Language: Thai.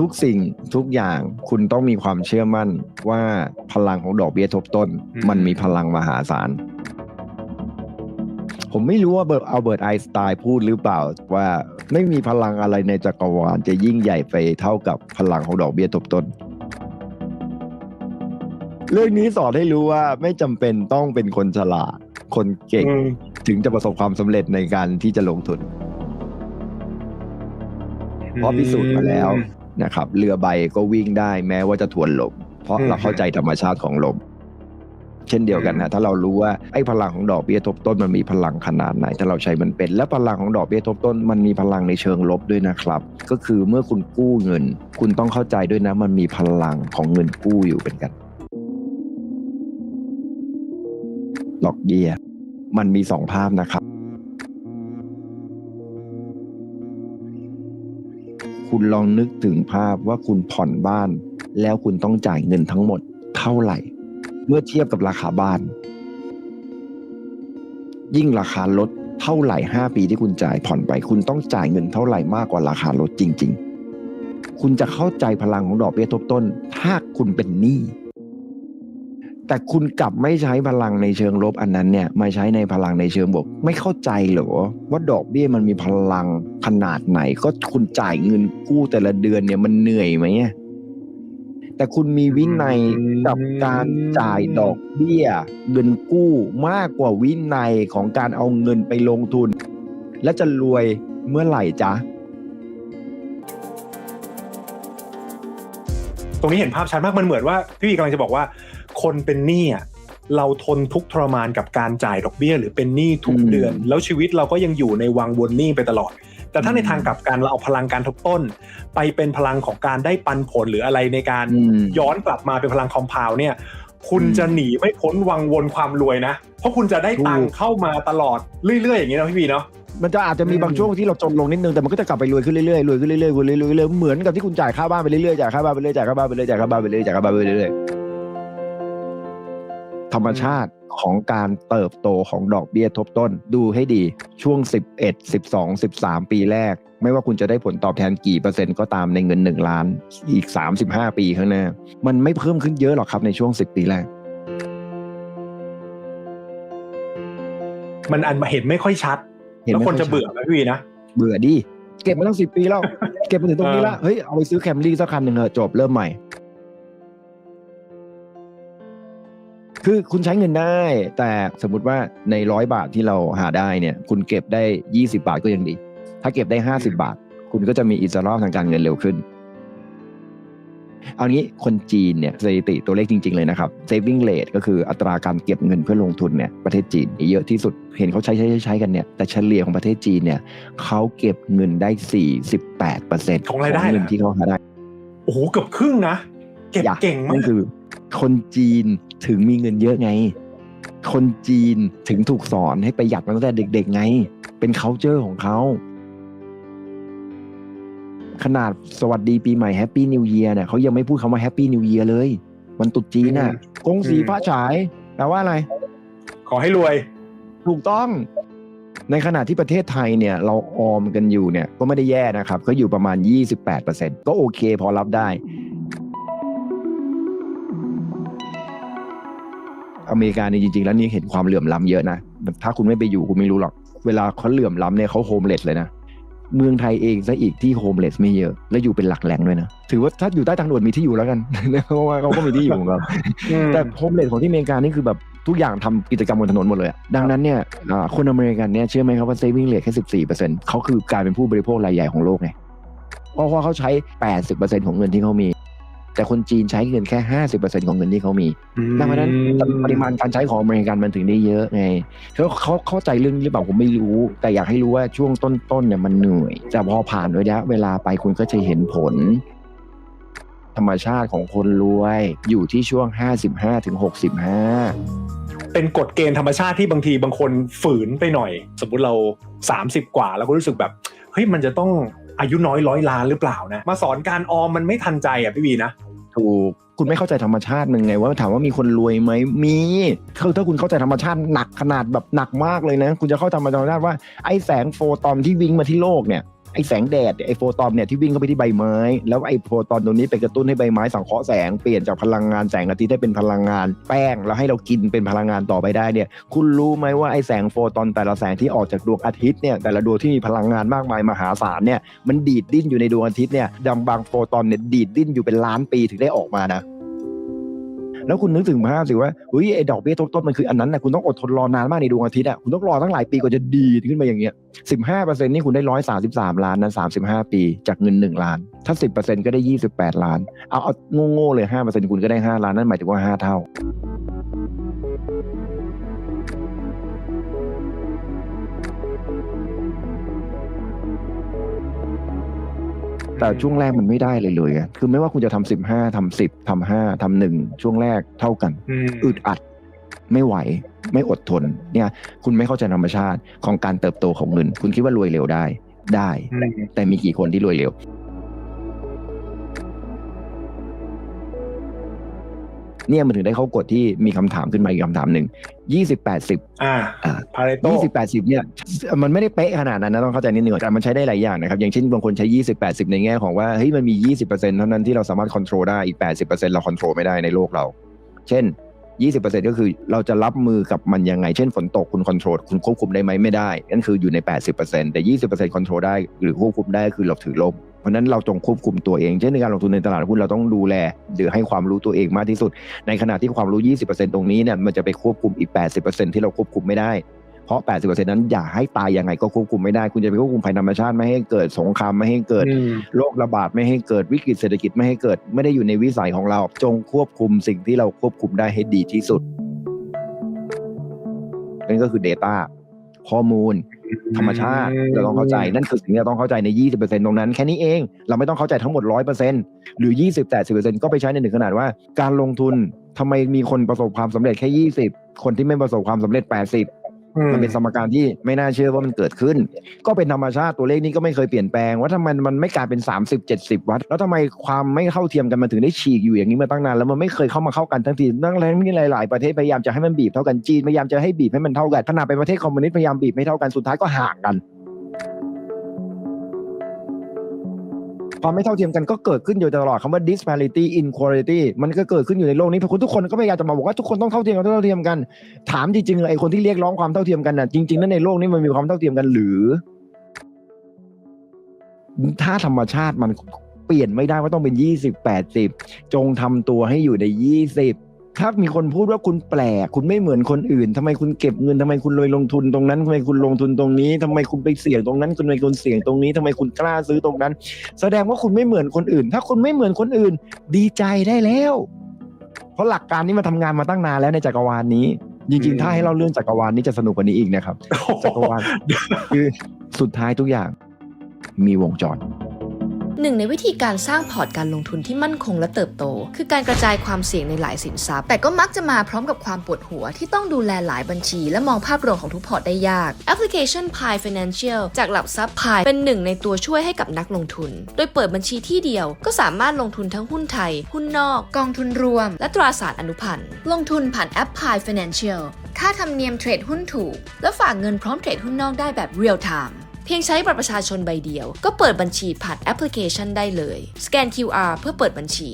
ทุกสิ่งทุกอย่างคุณต้องมีความเชื่อมั่นว่าพลังของดอกเบี้ยทบต้นอืมมันมีพลังมหาศาล ผมไม่รู้ว่าเบิร์ตอัลเบิร์ตไอน์สไตน์พูดหรือเปล่าว่าไม่มีพลังอะไรในจักรวาลจะยิ่งใหญ่ไปเท่ากับพลังของดอกเบี้ยทบต้น เรื่องนี้สอนให้รู้ว่าไม่จำเป็นต้องเป็นคนฉลาดคนเก่งอืมถึงจะประสบความสำเร็จในการที่จะลงทุนเพราะพิสูจน์มาแล้ว นะครับเรือใบก็วิ่งได้แม้ว่าจะทวนลม เพราะอืมเราเข้าใจธรรมชาติของลม เช่นเดียวกันนะถ้าเรารู้ว่าไอ้พลังของดอกเบี้ยทบต้นมันมีพลังขนาดไหน ถ้าเราใช้มันเป็น และพลังของดอกเบี้ยทบต้น มันมีพลังในเชิงลบด้วยนะครับ ก็คือเมื่อคุณกู้เงิน คุณต้องเข้าใจด้วยนะมันมีพลังของเงินกู้อยู่เป็นกันดอกเบี้ยมันมีสองภาพนะครับ คุณลองนึกถึงภาพว่าคุณผ่อนบ้าน แล้วคุณต้องจ่ายเงินทั้งหมดเท่าไหร่ เมื่อเทียบกับราคาบ้าน ยิ่งราคาลดเท่าไหร่ 5 ปีที่คุณจ่ายผ่อนไป คุณต้องจ่ายเงินเท่าไหร่มากกว่าราคารถจริง ๆ คุณจะเข้าใจพลังของดอกเบี้ยทบต้น ถ้าคุณเป็นหนี้ แต่คุณกลับไม่ใช้พลังในเชิงลบอันนั้นเนี่ยมาใช้ในพลังในเชิงบวกไม่เข้าใจเหรอว่าดอกเบี้ยมันมีพลังขนาดไหน ก็คุณจ่ายเงินกู้แต่ละเดือนเนี่ยมันเหนื่อยไหมแต่คุณมีวินัยกับการจ่ายดอกเบี้ยเงินกู้มากกว่าวินัยของการเอาเงินไปลงทุน และจะรวยเมื่อไหร่จ๊ะตรงนี้เห็นภาพชัดมากมันเหมือนว่าพี่วีกำลังจะบอกว่า คนเป็นหนี้อะเราทนทุกข์ทรมานกับการจ่ายดอกเบี้ย หรือเป็นหนี้ทุกอืมเดือน แล้วชีวิตเราก็ยังอยู่ในวังวนหนี้ไปตลอด แต่ถ้าอืมในทางกลับกันเราเอาพลังการทบต้น ไปเป็นพลังของการได้ปันผลหรืออะไรในการอืมย้อนกลับมาเป็นพลังคอมเพลเนี่ยคุณอืมจะหนีไม่พ้นวังวนความรวยนะ เพราะคุณจะได้ตังถูค์กเข้ามาตลอดเรื่อยๆอย่างนี้นะพี่วีเนาะมันจะอาจจะมีอืมบางช่วงที่เราจนลงนิดนึงแต่มันก็จะกลับไปรวยขึ้นเรื่อยๆรวยขึ้นเรื่อยๆรวยเรื่อยๆรวยเรื่อยๆเหมือนกับที่คุณจ่ายค่าบ้านไปเรื่อยๆจ่ายค่าบ้านไปเรื่อยๆจ่ายค่าบ้านไปเรื่อยๆจ่ายค่าบ้านไปเรื่อยๆจ่ายค่าบ้านไปเรื่อยๆ ธรรมชาติของการเติบโตของดอกเบี้ยทบต้น ดูให้ดีช่วง 11 12 13 ปีแรก ไม่ว่าคุณจะได้ผลตอบแทนกี่เปอร์เซ็นต์ก็ตามในเงิน 1 ล้านอีก 35 ปีข้างหน้า มันไม่เพิ่มขึ้นเยอะหรอกครับในช่วง 10 ปีแรก มันอันเห็นไม่ค่อยชัดเห็นแล้วไหมคนจะเบื่อไหมพี่วีนะ เบื่อดิเก็บมาตั้งสิปีแล้ว เก็บมาถึงตรงนี้แล้วเฮ้ยเอาไปซื้อแคมรี่สักคันหนึ่งเถอะจบเริ่มใหม่ คือคุณใช้เงินได้ แต่สมมติว่าในร้อยบาทที่เราหาได้เนี่ย คุณเก็บได้ยี่สิบาทก็ยังดี ถ้าเก็บได้ห้าสิบาท คุณก็จะมีอิสระทางการเงินเร็วขึ้น เอางี้คนจีนเนี่ยสถิติตัวเลขจริง ๆ เลยนะครับ saving rate ก็คืออัตราการเก็บเงินเพื่อลงทุนเนี่ยประเทศจีนเยอะที่สุดเห็นเขาใช้ใช้ใช้ใช้กันเนี่ยแต่เฉลี่ยของประเทศจีนเนี่ยเขาเก็บเงินได้ 48เปอร์เซ็นต์ของรายได้เงินเหรอที่เขาหาได้โอ้โหเกือบครึ่งนะเก็บอย่าเก่งมานั่กนคือคนจีน ถึงมีเงินเยอะไง คนจีนถึงถูกสอนให้ประหยัดมาตั้งแต่เด็ก ๆ ไง เป็น c u เจอร์ของเขาขนาดสวัสดีปีใหม่แฮปปี้นิวเ a ียร์เนี่ยเขายังไม่พูดคำว่าแฮปปี้นิวเ a ียร์เลย วันตรุษจีนน่ะกงสีพระฉายแปลว่าอะไร ขอให้รวย ถูกต้อง ในขณะที่ประเทศไทยเนี่ย เราออมกันอยู่เนี่ย ก็ไม่ได้แย่นะครับ ก็อยู่ประมาณ 28%ก็โอเคพอรับได้ อเมริกาเนี่ยจริงๆ แล้วนี่เห็นความเหลื่อมล้ำเยอะนะ ถ้าคุณไม่ไปอยู่คุณไม่รู้หรอก เวลาเขาเหลื่อมล้ำเนี่ยเขาโฮมเลสเลยนะ เมืองไทยเองซะอีกที่โฮมเลสไม่เยอะ และอยู่เป็นหลักแหล่งด้วยนะ ถือว่าถ้าอยู่ใต้ทางด่วนมีที่อยู่แล้วกัน เพราะว่าเขาก็มีที่อยู่ของเขาแต่โฮมเลสของที่อเมริกานี่คือแบบทุกอย่างทำกิจกรรมบนถนนหมดเลยอะดังนั้นเนี่ยอ่าคนอเมริกันเนี่ยเชื่อไหมครับว่า saving rate แค่สิบสี่เปอร์เซ็นต์เขาคือกลายเป็นผู้บริโภครายใหญ่ของโลกไงเพราะว่าเขาใช้แปดสิบเปอร์เซ็นต์ของเงินที่เขามี แต่คนจีนใช้เงินแค่ห้าสิบเปอร์เซ็นต์ของเงินที่เขามีดังนั้นปริมาณการใช้ของอเมริกันมันถึงได้เยอะไงเขาเขาเข้าใจเรื่องนี้หรือเปล่าผมไม่รู้ แต่อยากให้รู้ว่าช่วงต้นๆเนี่ยมันเหนื่อยแต่พอผ่านระยะเวลาไปคุณก็จะเห็นผล ธรรมชาติของคนรวยอยู่ที่ช่วง 55ถึง65 เป็นกฎเกณฑ์ธรรมชาติที่บางทีบางคนฝืนไปหน่อย สมมุติเรา 30 กว่า แล้วก็รู้สึกแบบเฮ้ยมันจะต้อง อายุน้อยร้อยล้านหรือเปล่านะ มาสอนการออมมันไม่ทันใจอะพี่วีนะถูกคุณไม่เข้าใจธรรมชาติมึงไง ว่าถามว่ามีคนรวยไหมมีคือถ้าคุณเข้าใจธรรมชาติหนักขนาดแบบหนักมากเลยนะ คุณจะเข้าใจธรรมชาติว่าไอ้แสงโฟตอนที่วิ่งมาที่โลกเนี่ย ไอแสงแดดไอโฟตอนเนี่ยที่วิ่งเข้าไปที่ใบไม้ แล้วไอโฟตอนตรงนี้ไปกระตุ้นให้ใบไม้สังเคราะห์แสงเปลี่ยนจากพลังงานแสงอาทิตย์ให้เป็นพลังงานแป้งแล้วให้เรากินเป็นพลังงานต่อไปได้เนี่ยคุณรู้ไหมว่าไอแสงโฟตอนแต่ละแสงที่ออกจากดวงอาทิตย์เนี่ยแต่ละดวงที่มีพลังงานมากมายมหาศาลเนี่ยมันดีดดิ้นอยู่ในดวงอาทิตย์เนี่ยดังบางโฟตอนเนี่ยดีดดิ้นอยู่เป็นล้านปีถึงได้ออกมานะ แล้วคุณนึกถึงภาพสิว่าเฮ้ยไอ้ดอกเบี้ยต้นๆมันคืออันนั้นนะคุณต้องอดทนรอนานมากในดวงอาทิตย์อะคุณต้องรอตั้งหลายปีกว่าจะดีขึ้นมาอย่างเงี้ยสิบห้าเปอร์เซ็นต์นี่คุณได้ร้อยสาสิบสามล้านนะสามสิบห้าปีจากเงินหนึ่งล้าน ถ้าสิบเปอร์เซ็นต์ก็ได้ยี่สิบแปดล้าน เอาเอาโง่ๆเลยห้าเปอร์เซ็นต์คุณก็ได้ห้าล้านนั่นหมายถึงว่าห้าเท่า แต่ช่วงแรกมันไม่ได้เลยเลยอะคือไม่ว่าคุณจะทำสิบห้าทำสิบทำห้าทำหนึ่งช่วงแรกเท่ากันอืมอึดอัดไม่ไหวไม่อดทนเนี่ย คุณไม่เข้าใจธรรมชาติของการเติบโตของเงิน คุณคิดว่ารวยเร็วได้ได้อืมแต่มีกี่คนที่รวยเร็ว เนี่ยมันถึงได้เข้ากฎที่มีคำถามขึ้นมาอีกคำถามหนึ่งยี่สิบแปดสิบอ่าอ่าพาเรโตยี่สิบแปดสิบเนี่ยมันไม่ได้เป๊ะขนาดนั้นนะต้องเข้าใจนิดนึงก่อนแต่มันใช้ได้หลายอย่างนะครับ อย่างเช่นบางคนใช้ยี่สิบแปดสิบในแง่ของว่าเฮ้ยมันมียี่สิบเปอร์เซ็นต์เท่านั้นที่เราสามารถควบคุมได้อีกแปดสิบเปอร์เซ็นต์เราควบคุมไม่ได้ในโลกเรา เช่นยี่สิบเปอร์เซ็นต์ก็คือเราจะรับมือกับมันยังไง เช่นฝนตกคุณควบคุมคุณควบคุมได้ไหมไม่ได้นั่นคืออยู่ในแปดสิบเปอร์เซ็นต์แต่ยี่สิบเปอร์เซ็นต์ควบคุมได้หรือควบคุมได้คือเราถือลม เพราะฉะนั้นเราจงควบคุมตัวเองเช่นในการลงทุนในตลาดหุ้นเราต้องดูแลหรือให้ความรู้ตัวเองมากที่สุด ในขณะที่ความรู้ 20%ตรงนี้เนี่ยมันจะไปควบคุมอีก 80%ที่เราควบคุมไม่ได้เพราะ 80%นั้นอย่าให้ตายยังไงก็ควบคุมไม่ได้ คุณจะไปควบคุมภัยธรรมชาติไม่ให้เกิดสงครามไม่ให้เกิดอืมโรคระบาดไม่ให้เกิดวิกฤตเศรษฐกิจไม่ให้เกิดไม่ได้อยู่ในวิสัยของเรา จงควบคุมสิ่งที่เราควบคุมได้ให้ดีที่สุดนั่นก็คือ Data ข้อมูล ธรรมชาติเราต้องเข้าใจนั่นคือสิ่งที่เราต้องเข้าใจใน 20%ตรงนั้น แค่นี้เองเราไม่ต้องเข้าใจทั้งหมด 100%หรือ 20 80%ก็ไปใช้ในหนึ่งขนาดว่า การลงทุนทำไมมีคนประสบความสำเร็จแค่ 20 คนที่ไม่ประสบความสำเร็จ 80 มันเป็นสมการที่ไม่น่าเชื่อว่ามันเกิดขึ้น ก็เป็นธรรมชาติตัวเลขนี้ก็ไม่เคยเปลี่ยนแปลง ว่าทำไมมันไม่กลายเป็น 30 70 วัดแล้วทำไมความไม่เข้าเทียมกันมันถึงได้ฉีกอยู่อย่างนี้มาตั้งนานแล้วมันไม่เคยเข้ามาเข้ากันทั้งทีนั่งแรงนี่หลาย ๆ ประเทศพยายามจะให้มันบีบเท่ากันจีนพยายามจะให้บีบให้มันเท่ากันขนาดเป็นประเทศคอมมิวนิสต์พยายามบีบไม่เท่ากันสุดท้ายก็ห่างกัน ความไม่เท่าเทียมกันก็เกิดขึ้นอยู่ตลอดคำว่า disparity inequality มันก็เกิดขึ้นอยู่ในโลกนี้เพราะคนทุกคนก็พยายามจะมาบอกว่าทุกคนต้องเท่าเทียมกันเท่าเทียมกัน ถามจริงๆไอ้คนที่เรียกร้องความเท่าเทียมกันน่ะจริงๆนั้นในโลกนี้มันมีความเท่าเทียมกันหรือ ถ้าธรรมชาติมันเปลี่ยนไม่ได้ว่าต้องเป็นยี่สิบแปดสิบจงทำตัวให้อยู่ในยี่สิบ ถ้ามีคนพูดว่าคุณแปลก คุณไม่เหมือนคนอื่นทำไมคุณเก็บเงินทำไมคุณเลยลงทุนตรงนั้นทำไมคุณลงทุนตรงนี้ทำไมคุณไปเสี่ยงตรงนั้นทำไมคุณเสี่ยงตรงนี้ทำไมคุณกล้าซื้อตรงนั้น แสดงว่าคุณไม่เหมือนคนอื่น ถ้าคุณไม่เหมือนคนอื่น ดีใจได้แล้ว เพราะหลักการนี้มาทำงานมาตั้งนานแล้วในจักรวาลนี้ จริงๆ ถ้าให้เราเรื่องจักรวาลนี้จะสนุกกว่านี้อีกนะครับจักรวาลคือสุดท้ายทุกอย่างมีวงจร หนึ่งในวิธีการสร้างพอร์ตการลงทุนที่มั่นคงและเติบโต คือการกระจายความเสี่ยงในหลายสินทรัพย์ แต่ก็มักจะมาพร้อมกับความปวดหัวที่ต้องดูแลหลายบัญชี และมองภาพรวมของทุกพอร์ตได้ยากแอปพลิเคชัน Pi Financial จากหลักทรัพย์ Pi เป็นหนึ่งในตัวช่วยให้กับนักลงทุน โดยเปิดบัญชีที่เดียวก็สามารถลงทุนทั้งหุ้นไทย หุ้นนอก กองทุนรวม และตราสารอนุพันธ์ลงทุนผ่านแอป Pi Financial ค่าธรรมเนียมเทรดหุ้นถูก และฝากเงินพร้อมเทรดหุ้นนอกได้แบบเรียลไทม์ พียงใช้บัตรประชาชนใบเดียว ก็เปิดบัญชีผ่านแอปพลิเคชันได้เลย สแกน QR เพื่อเปิดบัญชี